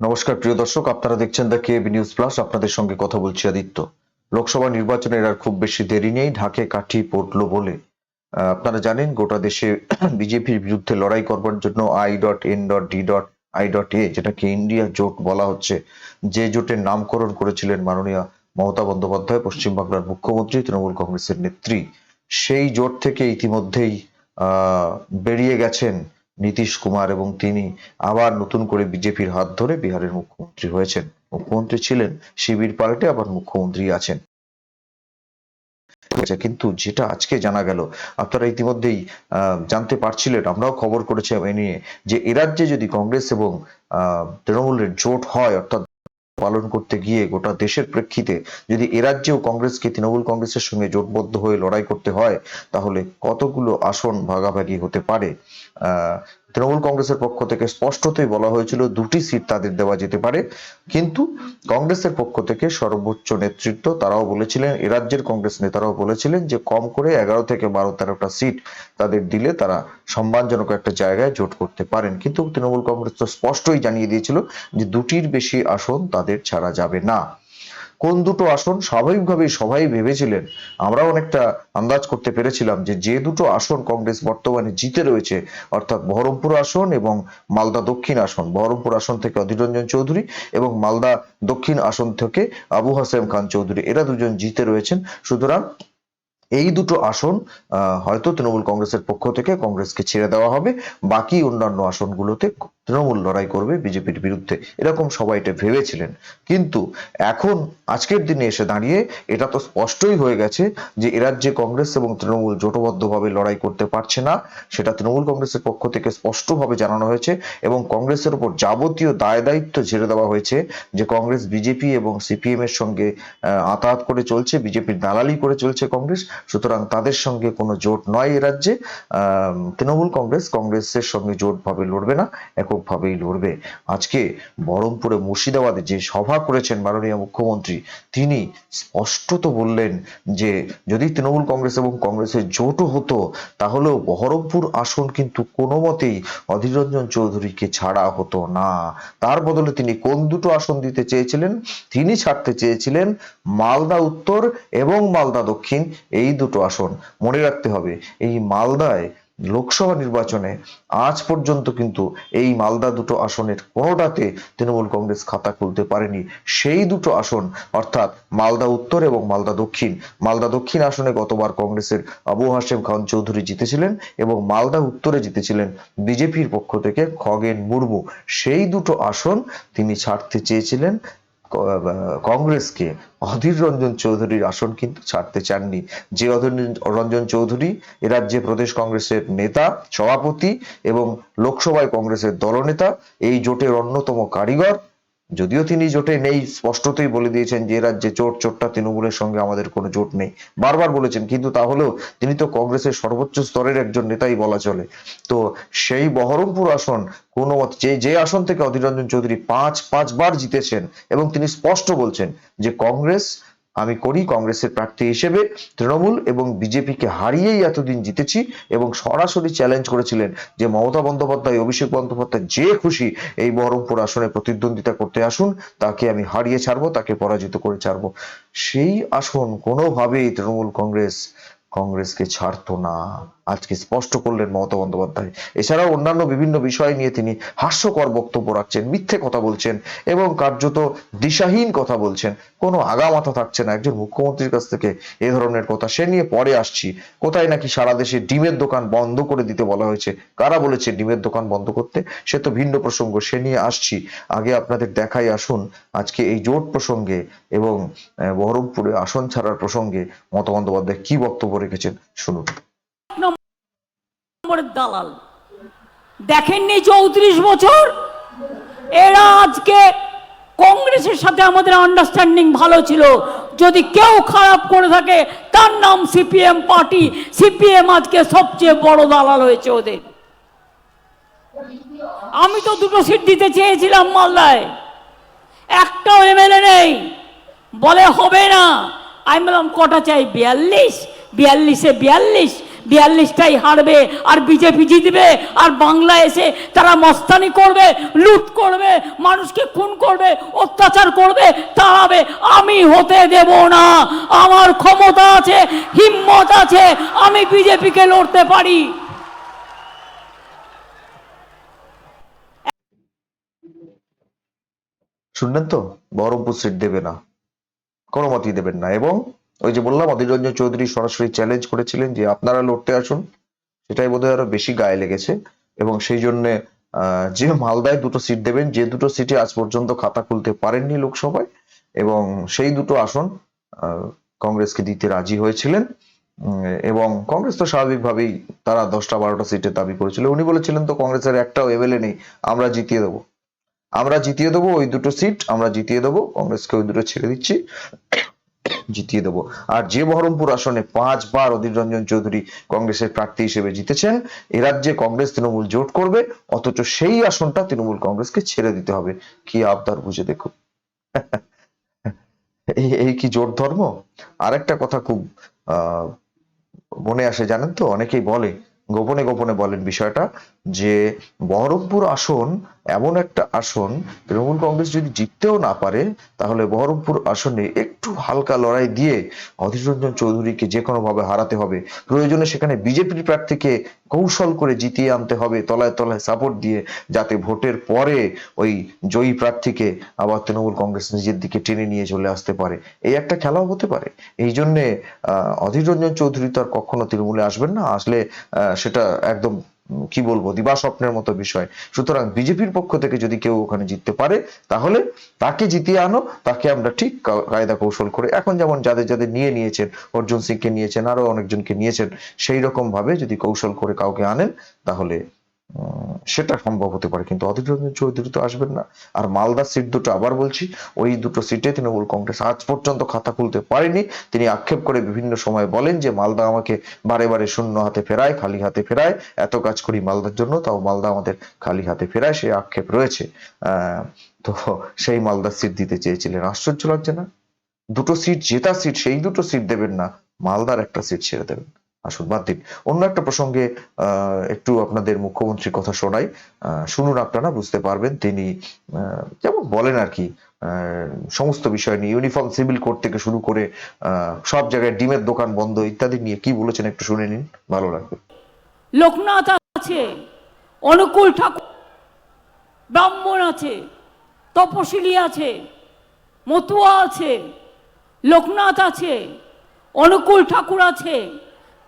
নমস্কার, প্রিয় দর্শক। আপনারা দেখছেন দ্য কে নিউজ প্লাস আপনাদের সঙ্গে কথা বলছি আদিত্য। লোকসভা নির্বাচনের আর খুব বেশি দেরি নেই, ঢাকে কাঠি পড়ল বলে। আপনারা জানেন, গোটা দেশে বিজেপির বিরুদ্ধে লড়াই করবার জন্য I dot N dot D dot I dot A যেটাকে ইন্ডিয়া জোট বলা হচ্ছে, যে জোটের নামকরণ করেছিলেন মাননীয় মমতা বন্দ্যোপাধ্যায়, পশ্চিমবাংলার মুখ্যমন্ত্রী, তৃণমূল কংগ্রেসের নেত্রী। সেই জোট থেকে ইতিমধ্যেই বেরিয়ে গেছেন নীতিশ কুমার এবং তিনি আবার নতুন করে বিজেপির হাত ধরে বিহারের মুখ্যমন্ত্রী হয়েছেন। মুখ্যমন্ত্রী ছিলেন শিবির পাল্টে আবার মুখ্যমন্ত্রী আছেন। আচ্ছা, কিন্তু যেটা আজকে জানা গেল আপনারা ইতিমধ্যেই জানতে পারছিলেন আমরাও খবর করেছি এ নিয়ে যে এরাজ্যে রাজ্যে যদি কংগ্রেস এবং তৃণমূলের জোট হয় অর্থাৎ পালন করতে গিয়ে গোটা দেশের প্রেক্ষিতে যদি এ রাজ্যেও কংগ্রেসকে তৃণমূল কংগ্রেসের সঙ্গে জোটবদ্ধ হয়ে লড়াই করতে হয়, তাহলে কতগুলো আসন ভাগাভাগি হতে পারে? তৃণমূল কংগ্রেসের পক্ষ থেকে স্পষ্টতই বলা হয়েছিল দুটি সিট তাদের দেওয়া যেতে পারে। কিন্তু কংগ্রেসের পক্ষ থেকে সর্বোচ্চ নেতৃত্ব তারাও বলেছিলেন, এ রাজ্যের কংগ্রেস নেতারাও বলেছিলেন যে কম করে এগারো থেকে বারো, তেরোটা সিট তাদের দিলে তারা সম্মানজনক একটা জায়গায় জোট করতে পারেন। কিন্তু তৃণমূল কংগ্রেস তো স্পষ্টই জানিয়ে দিয়েছিল যে দুটির বেশি আসন তাদের ছাড়া যাবে না। কোন দুটো আসন স্বাভাবিকভাবেই সবাই ভেবেছিলেন? আমরাও অনেকটা আন্দাজ করতে পেরেছিলাম যে যে দুটো আসন কংগ্রেস বর্তমানে জিতে রয়েছে, অর্থাৎ বহরমপুর আসন এবং মালদা দক্ষিণ আসন, বহরমপুর আসন থেকে অধীর রঞ্জন চৌধুরী এবং মালদা দক্ষিণ আসন থেকে আবু হাসেম খান চৌধুরী, এরা দুজন জিতে রয়েছেন। সুতরাং এই দুটো আসন হয়তো তৃণমূল কংগ্রেসের পক্ষ থেকে কংগ্রেসকে ছেড়ে দেওয়া হবে, বাকি অন্যান্য আসনগুলোতে তৃণমূল লড়াই করবে বিজেপির বিরুদ্ধে। এরকম সবাই এটা ভেবেছিলেন। কিন্তু এখন আজকের দিনে এসে দাঁড়িয়ে এটা তো স্পষ্টই হয়ে গেছে যে এ রাজ্যে কংগ্রেস এবং তৃণমূল জোটবদ্ধভাবে লড়াই করতে পারছে না। সেটা তৃণমূল কংগ্রেসের পক্ষ থেকে স্পষ্টভাবে জানানো হয়েছে এবং কংগ্রেসের উপর যাবতীয় দায় দায়িত্ব ঝেড়ে দেওয়া হয়েছে যে কংগ্রেস বিজেপি এবং সিপিএম এর সঙ্গে আতাহাত করে চলছে, বিজেপির দালালি করে চলছে কংগ্রেস। সুতরাং তাদের সঙ্গে কোনো জোট নয় এ রাজ্যে। তৃণমূল কংগ্রেস কংগ্রেসের সঙ্গে জোট ভাবে লড়বে না। এককভাবেই লড়বে। আজকে বহরমপুরে মুর্শিদাবাদে যে সভা করেছেন মাননীয় মুখ্যমন্ত্রী, তিনি স্পষ্টত বললেন যে, যদি তৃণমূল কংগ্রেস এবং কংগ্রেসের জোটও হতো, তাহলেও বহরমপুর আসন কিন্তু কোনো মতেই অধীর রঞ্জন চৌধুরীকে ছাড়া হতো না। তার বদলে তিনি কোন দুটো আসন দিতে চেয়েছিলেন? তিনি ছাড়তে চেয়েছিলেন মালদা উত্তর এবং মালদা দক্ষিণ। এই দুটো আসন মনে রাখতে হবে। এই মালদায় লোকসভা নির্বাচনে আজ পর্যন্ত কিন্তু এই মালদা দুটো আসনের কোনোটাতে তৃণমূল কংগ্রেস খাতা খুলতে পারেনি। সেই দুটো আসন, অর্থাৎ মালদা উত্তর এবং মালদা দক্ষিণ। মালদা দক্ষিণ আসনে গতবার কংগ্রেসের আবু হাসেম খান চৌধুরী জিতেছিলেন এবং মালদা উত্তরে জিতেছিলেন বিজেপির পক্ষ থেকে খগেন মুর্মু। সেই দুটো আসন তিনি ছাড়তে চেয়েছিলেন কংগ্রেসকে অধীর রঞ্জন চৌধুরীর আসন কিন্তু ছাড়তে চাননি। যে অধীর রঞ্জন চৌধুরী এ রাজ্যে প্রদেশ কংগ্রেসের নেতা, সভাপতি এবং লোকসভায় কংগ্রেসের দলনেতা, এই জোটের অন্যতম কারিগর। যদিও তিনি জোটে নেই, স্পষ্টতই বলে দিয়েছেন যে রাজ্যে চোট, চোটটা তৃণমূলের সঙ্গে আমাদের কোনো জোট নেই। বারবার বলেছেন, কিন্তু তাহলেও তিনি তো কংগ্রেসের সর্বোচ্চ স্তরের একজন নেতাই বলা চলে। তো সেই বহরমপুর আসন কোনো যে যে আসন থেকে অধীর রঞ্জন চৌধুরী পাঁচ, পাঁচবার জিতেছেন এবং তিনি স্পষ্ট বলছেন যে কংগ্রেস আমি করি, কংগ্রেসের প্রার্থী হিসেবে। তৃণমূল এবং বিজেপিকে হারিয়েই এতদিন জিতেছি এবং সরাসরি চ্যালেঞ্জ করেছিলেন যে মমতা বন্দ্যোপাধ্যায়, অভিষেক বন্দ্যোপাধ্যায় যে খুশি এই বহরমপুর আসনে প্রতিদ্বন্দ্বিতা করতে আসুন, তাকে আমি হারিয়ে ছাড়বো, তাকে পরাজিত করে ছাড়বো। সেই আসন কোনোভাবেই তৃণমূল কংগ্রেস, কংগ্রেসকে ছাড়তো না। আজকে স্পষ্ট করলেন মমতা বন্দ্যোপাধ্যায়। এছাড়াও অন্যান্য বিভিন্ন বিষয় নিয়ে তিনি হাস্যকর বক্তব্য রাখছেন, মিথ্যে কথা বলছেন এবং কার্যত দিশাহীন কথা বলছেন। কোনো আগামাথা থাকছে না। একজন মুখ্যমন্ত্রীর কাছ থেকে এ ধরনের কথা সে নিয়ে পরে আসছি। কোথায় নাকি সারা দেশে ডিমের দোকান বন্ধ করে দিতে বলা হয়েছে? কারা বলেছে ডিমের দোকান বন্ধ করতে? সে তো ভিন্ন প্রসঙ্গ। সে নিয়ে আসছি। আগে আপনাদের দেখাই আসুন আজকে এই জোট প্রসঙ্গে এবং বহরমপুরে আসন ছাড়ার প্রসঙ্গে মমতা বন্দ্যোপাধ্যায় কি বক্তব্য রেখেছেন। শুনুন। নম্বরের দালাল। দেখেননি চৌত্রিশ বছর? এরা আজকে কংগ্রেসের সাথে আমাদের আন্ডারস্ট্যান্ডিং ভালো ছিল। যদি কেউ খারাপ করে থাকে, তার নাম সিপিএম পার্টি। সিপিএম আজকে সবচেয়ে বড় দালাল হয়েছে ওদের। আমি তো দুটো সিট দিতে চেয়েছিলাম মালদায়। একটাও এমএলএ নেই। বলে হবে না। আমি বললাম, কটা চাই? বিয়াল্লিশ? বিয়াল্লিশে বিয়াল্লিশ। বিয়াল্লিশটাই হারবে, আর বিজেপি জিতবে, আর বাংলা এসে তারা মস্তানি করবে, লুট করবে, মানুষকে খুন করবে, অত্যাচার করবে, তাড়াবে। আমি হতে দেব না। আমার ক্ষমতা আছে, হিম্মত আছে, আমি বিজেপিকে লড়তে পারি। শুনলেন তো? বহরমপুর সিট দেবে না। কোনো মতেই দেবেন না। এবং ওই যে বললাম অধীর রঞ্জন চৌধুরী সরাসরি চ্যালেঞ্জ করেছিলেন যে আপনারা লড়তে আসুন, সেটাই বোধহয় আরও বেশি গায়ে লেগেছে। এবং সেই জন্য যে মালদায় দুটো সিট দেবেন, যে দুটো সিটে আজ পর্যন্ত খাতা খুলতে পারেননি লোকসভায়, এবং সেই দুটো আসন কংগ্রেসকে দিতে রাজি হয়েছিলেন। এবং কংগ্রেস তো স্বাভাবিকভাবেই তারা দশটা বারোটা সিটের দাবি করেছিল। উনি বলেছিলেন তো, কংগ্রেসের একটাও এমএলএ নেই, আমরা জিতিয়ে দেবো। আমরা জিতিয়ে দেবো ওই দুটো সিট আমরা জিতিয়ে দেবো, কংগ্রেসকে ওই দুটো ছেড়ে দিচ্ছি। জিতিয়ে দেবো। আর যে বহরমপুর আসনে পাঁচবার অধীর রঞ্জন চৌধুরী কংগ্রেসের প্রার্থী হিসেবে জিতেছেন, এ রাজ্যে কংগ্রেস তৃণমূল জোট করবে, অথচ সেই আসনটা তৃণমূল কংগ্রেসকে ছেড়ে দিতে হবে। কি আবদার বুঝে দেখুন এই কি জোট ধর্ম? আরেকটা কথা খুব মনে আসে জানেন তো, অনেকেই বলে, গোপনে গোপনে বলেন বিষয়টা যে বহরমপুর আসন এমন একটা আসন, তৃণমূল কংগ্রেস যদি জিততেও না পারে, তাহলে বহরমপুর আসনে একটু হালকা লড়াই দিয়ে অধীর রঞ্জন চৌধুরীকে যে কোনো ভাবে হারাতে হবে। প্রয়োজনে সেখানে বিজেপির প্রার্থীকে কৌশল করে জিতিয়ে আনতে হবে, তলায় তলায় সাপোর্ট দিয়ে, যাতে ভোটের পরে ওই জয়ী প্রার্থীকে আবার তৃণমূল কংগ্রেস নিজের দিকে টেনে নিয়ে চলে আসতে পারে। এই একটা খেলাও হতে পারে। এই জন্যে অধীর রঞ্জন চৌধুরী তো আর কখনো তৃণমূলে আসবেন না। আসলে সেটা একদম কি বলব দিবা স্বপ্নের মতো বিষয়। সুতরাং বিজেপির পক্ষ থেকে যদি কেউ ওখানে জিততে পারে, তাহলে তাকে জিতিয়ে আনো, তাকে আমরা ঠিক কায়দা কৌশল করে, এখন যেমন যাদের যাদের নিয়ে নিয়েছেন, অর্জুন সিংকে নিয়েছেন, আরও অনেকজনকে নিয়েছেন সেই রকম ভাবে যদি কৌশল করে কাউকে আনেন, তাহলে সেটা সম্ভব হতে পারে, কিন্তু অধীর রঞ্জন চৌধুরী তো আসবেন না। আর মালদা সিট দুটো আবার বলছি, ওই দুটো সিটে তৃণমূল কংগ্রেস আজ পর্যন্ত খাতা খুলতে পারেনি। তিনি আক্ষেপ করে বিভিন্ন সময় বলেন যে, মালদা আমাকে বারে বারে শূন্য হাতে ফেরায়, খালি হাতে ফেরায়, এত কাজ করি মালদার জন্য, তাও মালদা আমাদের খালি হাতে ফেরায়, সে আক্ষেপ রয়েছে। তো সেই মালদা সিট দিতে চেয়েছিলেন। আশ্চর্য লাগছে না? দুটো সিট, জেতা সিট, সেই দুটো সিট দেবেন না, মালদার একটা সিট ছেড়ে দেবেন। আসুন, বাদ দিন। অন্য একটা প্রসঙ্গে একটু আপনাদের মুখ্যমন্ত্রীর কথা শোনাই। শুনুন আপনারা, বুঝতে পারবেন তিনি যেমন বলেন আর কি সমস্ত বিষয় নিয়ে, ইউনিফর্ম সিভিল কোড থেকে শুরু করে সব জায়গায় ডিমের দোকান বন্ধ, ইত্যাদি নিয়ে কি বলেছেন একটু শুনে নিন, ভালো লাগবে। লোকনাথ আছে, অনুকূল ঠাকুর, ব্রাহ্মণ আছে, তপশিলি আছে, মতুয়া আছে, লোকনাথ আছে, অনুকূল ঠাকুর আছে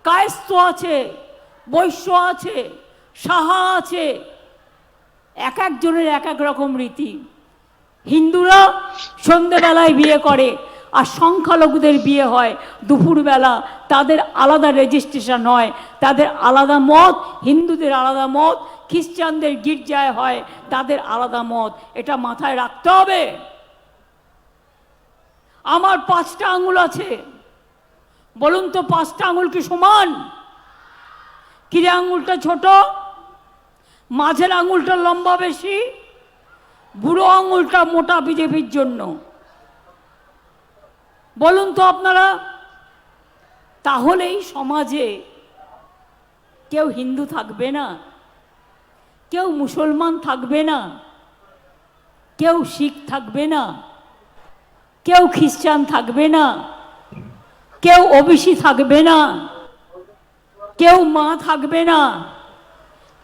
কায়স্থ আছে, বৈশ্য আছে, সাহা আছে। এক একজনের এক এক রকম রীতি। হিন্দুরা সন্ধেবেলায় বিয়ে করে আর সংখ্যালঘুদের বিয়ে হয় দুপুরবেলা। তাদের আলাদা রেজিস্ট্রেশন হয়, তাদের আলাদা মত, হিন্দুদের আলাদা মত, খ্রিস্টানদের গির্জায় হয়, তাদের আলাদা মত। এটা মাথায় রাখতে হবে। আমার পাঁচটা আঙুল আছে। বলুন তো পাঁচটা আঙুল কি সমান? কিরে আঙুলটা ছোট? মাঝের আঙুলটা লম্বা বেশি, বুড়ো আঙুলটা মোটা বিজেপির জন্য। বলুন তো আপনারা, তাহলেই সমাজে কেউ হিন্দু থাকবে না, কেউ মুসলমান থাকবে না, কেউ শিখ থাকবে না, কেউ খ্রিস্টান থাকবে না। কেউ ওবিসি থাকবে না। কেউ মা থাকবে না।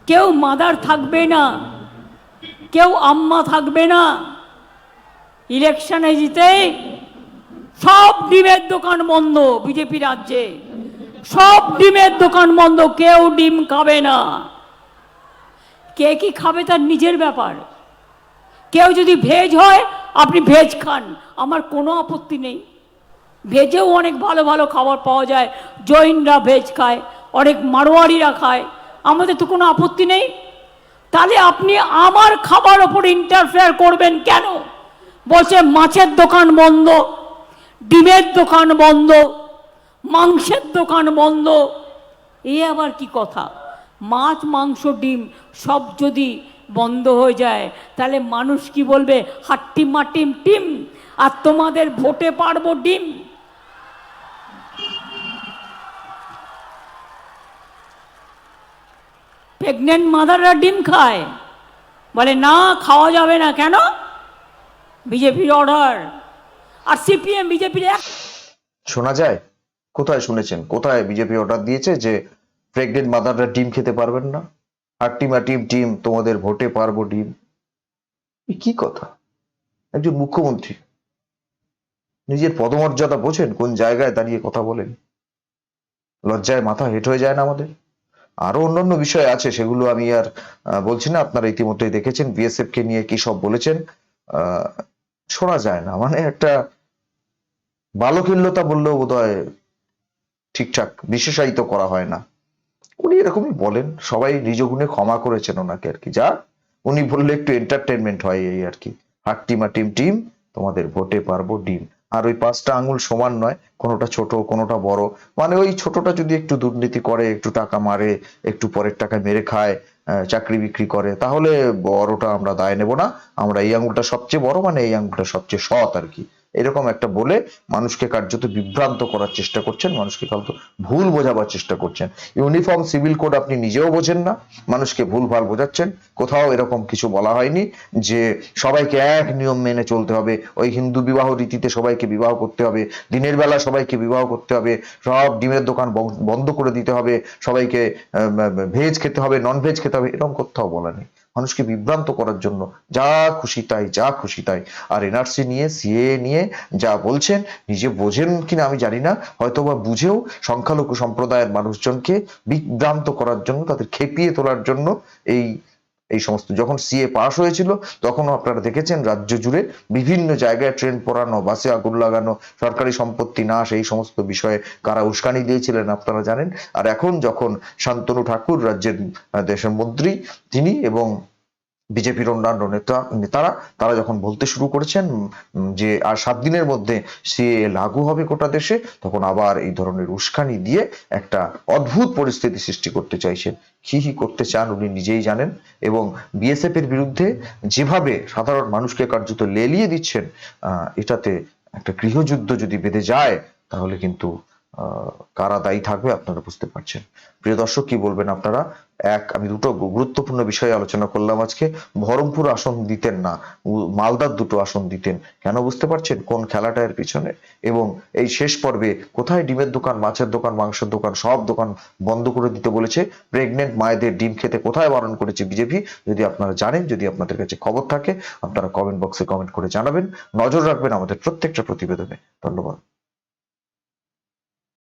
কেউ মাদার থাকবে না। কেউ আম্মা থাকবে না। ইলেকশনে জিতেই সব ডিমের দোকান বন্ধ বিজেপি রাজ্যে। সব ডিমের দোকান বন্ধ, কেউ ডিম খাবে না। কে কি খাবে তার নিজের ব্যাপার। কেউ যদি ভেজ হয়, আপনি ভেজ খান। আমার কোনো আপত্তি নেই। ভেজেও অনেক ভালো ভালো খাবার পাওয়া যায়। জৈনরা ভেজ খায়, অনেক মারোয়ারিরা খায়। আমাদের তো কোনো আপত্তি নেই। তাহলে আপনি আমার খাবার ওপর ইন্টারফেয়ার করবেন কেন? বলছে, মাছের দোকান বন্ধ, ডিমের দোকান বন্ধ, মাংসের দোকান বন্ধ। এ আবার কি কথা? মাছ, মাংস, ডিম সব যদি বন্ধ হয়ে যায়, তাহলে মানুষ কি বলবে? হাট্টি মাটিম টিম, আর তোমাদের ভোটে পারব ডিম। প্রেগনেন্ট মাদাররা ডিম খায়। বলে, না, খাওয়া যাবে না, কেন? বিজেপির অর্ডার আর সিপিএম বিজেপির শোনা যায়? কোথায় শুনেছেন? কোথায় বিজেপি অর্ডার দিয়েছে যে প্রেগনেন্ট মাদাররা ডিম খেতে পারবেন না? হাট্টিমা টিম আর টিম তোমাদের ভোটে পারব ডিম। কি কথা? একজন মুখ্যমন্ত্রী। নিজের পদমর্যাদা বোঝেন, কোন জায়গায় দাঁড়িয়ে কথা বলেন। লজ্জায় মাথা হেট হয়ে যায় না আমাদের? আরও অন্যান্য বিষয় আছে, সেগুলো আমি আর বলছি না, আপনারা ইতিমধ্যেই দেখেছেন বিএসএফ কে নিয়ে কি সব বলেছেন শোনা যায় না মানে একটা বালকিল্যতা বললেও বোধ হয় ঠিকঠাক বিশেষায়িত করা হয় না। উনি এরকমই বলেন, সবাই নিজ গুণে ক্ষমা করেছেন ওনাকে আর কি, যা উনি বললে একটু এন্টারটেনমেন্ট হয় এই আর কি। হাট্টিমা টিম টিম, তোমাদের ভোটে পারব ডিম। আর ওই পাঁচটা আঙুল সমান নয়, কোনোটা ছোট, কোনোটা বড়। মানে ওই ছোটটা যদি একটু দুর্নীতি করে, একটু টাকা মারে, একটু পরের টাকা মেরে খায় চাকরি বিক্রি করে, তাহলে বড়টা আমরা দায় নেব না। আমরা এই আঙুলটা সবচেয়ে বড় মানে এই আঙুলটা সবচেয়ে সৎ আর কি। এরকম একটা বলে মানুষকে কার্যত বিভ্রান্ত করার চেষ্টা করছেন, মানুষকে কার্যত ভুল বোঝাবার চেষ্টা করছেন। ইউনিফর্ম সিভিল কোড আপনি নিজেও বোঝেন না, মানুষকে ভুল ভালো বোঝাচ্ছেন। কোথাও এরকম কিছু বলা হয়নি যে সবাইকে এক নিয়ম মেনে চলতে হবে, ওই হিন্দু বিবাহ রীতিতে সবাইকে বিবাহ করতে হবে, দিনের বেলা সবাইকে বিবাহ করতে হবে, সব ডিমের দোকান বন্ধ করে দিতে হবে, সবাইকে ভেজ খেতে হবে নন ভেজ খেতে হবে, এরকম কোথাও বলা নেই। মানুষকে বিভ্রান্ত করার জন্য যা খুশি তাই, যা খুশি তাই। আর এনআরসি নিয়ে সিএ নিয়ে যা বলছেন, নিজে বোঝেন কিনা আমি জানি না। হয়তো বা বুঝেও সংখ্যালঘু সম্প্রদায়ের মানুষজনকে বিভ্রান্ত করার জন্য, তাদের খেপিয়ে তোলার জন্য এই এই সমস্ত। যখন সিএ পাশ হয়েছিল, তখনও আপনারা দেখেছেন রাজ্য জুড়ে বিভিন্ন জায়গায় ট্রেন পড়ানো, বাসে আগুন লাগানো, সরকারি সম্পত্তি নাশ এই সমস্ত বিষয়ে কারা উস্কানি দিয়েছিলেন আপনারা জানেন। আর এখন যখন শান্তনু ঠাকুর, রাজ্যের দেশের মন্ত্রী, তিনি এবং বিজেপির অন্যান্য নেতা, নেতারা, তারা যখন বলতে শুরু করেছেন যে আর সাত দিনের মধ্যে সে লাগু হবে গোটা দেশে, তখন আবার এই ধরনের উস্কানি দিয়ে একটা অদ্ভুত পরিস্থিতি সৃষ্টি করতে চাইছেন। কি কি করতে চান উনি নিজেই জানেন এবং বিএসএফ এর বিরুদ্ধে যেভাবে সাধারণ মানুষকে কার্যত লেলিয়ে দিচ্ছেন এটাতে একটা গৃহযুদ্ধ যদি বেঁধে যায়, তাহলে কিন্তু কারা দায়ী থাকবে আপনারা বুঝতে পারছেন। প্রিয় দর্শক, কি বলবেন আপনারা? এক, আমি দুটো গুরুত্বপূর্ণ বিষয়ে আলোচনা করলাম আজকে। বহরমপুর আসন দিতেন না মালদার দুটো আসন দিতেন। কেন বুঝতে পারছেন? কোন খেলাটা এর পিছনে? এবং এই শেষ পর্বে কোথায় ডিমের দোকান, মাছের দোকান, মাংসের দোকান, সব দোকান বন্ধ করে দিতে বলেছে? প্রেগনেন্ট মায়েদের ডিম খেতে কোথায় বারণ করেছে বিজেপি? যদি আপনারা জানেন, যদি আপনাদের কাছে খবর থাকে, আপনারা কমেন্ট বক্সে কমেন্ট করে জানাবেন। নজর রাখবেন আমাদের প্রত্যেকটা প্রতিবেদনে। ধন্যবাদ।